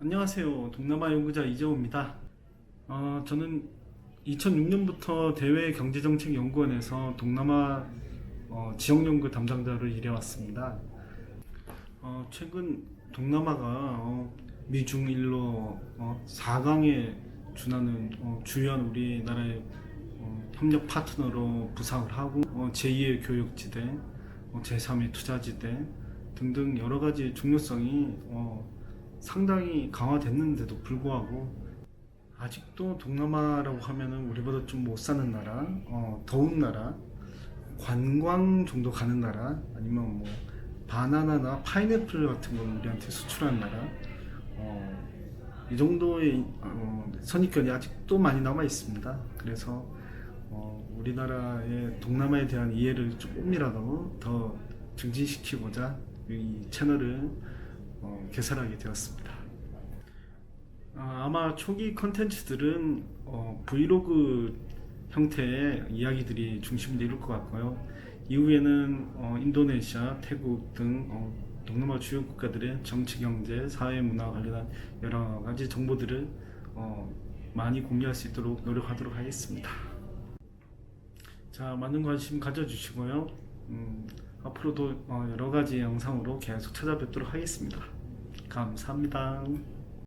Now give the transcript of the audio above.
안녕하세요. 동남아 연구자 이재호입니다. 어, 저는 2006년부터 대외 경제정책 연구원에서 동남아 어, 지역 연구 담당자로 일해왔습니다. 어, 최근 동남아가 어, 미중일로 어, 4강에 준하는 어, 주요한 우리나라의 어, 협력 파트너로 부상을 하고 어, 제2의 교육지대, 어, 제3의 투자지대 등등 여러 가지 중요성이 어, 상당히 강화됐는데도 불구하고 아직도 동남아라고 하면은 우리보다 좀 못 사는 나라, 어, 더운 나라, 관광 정도 가는 나라, 아니면 뭐 바나나나 파인애플 같은 걸 우리한테 수출하는 나라, 어, 이 정도의 어, 선입견이 아직도 많이 남아 있습니다. 그래서 어, 우리나라의 동남아에 대한 이해를 조금이라도 더 증진시키고자 이 채널을 어, 개설하게 되었습니다. 아, 아마 초기 컨텐츠들은 어, 브이로그 형태의 이야기들이 중심을 이룰 것 같고요. 이후에는 어, 인도네시아, 태국 등 어, 동남아 주요 국가들의 정치, 경제, 사회, 문화 관련한 여러 가지 정보들을 어, 많이 공유할 수 있도록 노력하도록 하겠습니다. 자, 많은 관심 가져주시고요. 음, 앞으로도 어, 여러 가지 영상으로 계속 찾아뵙도록 하겠습니다. 감사합니다.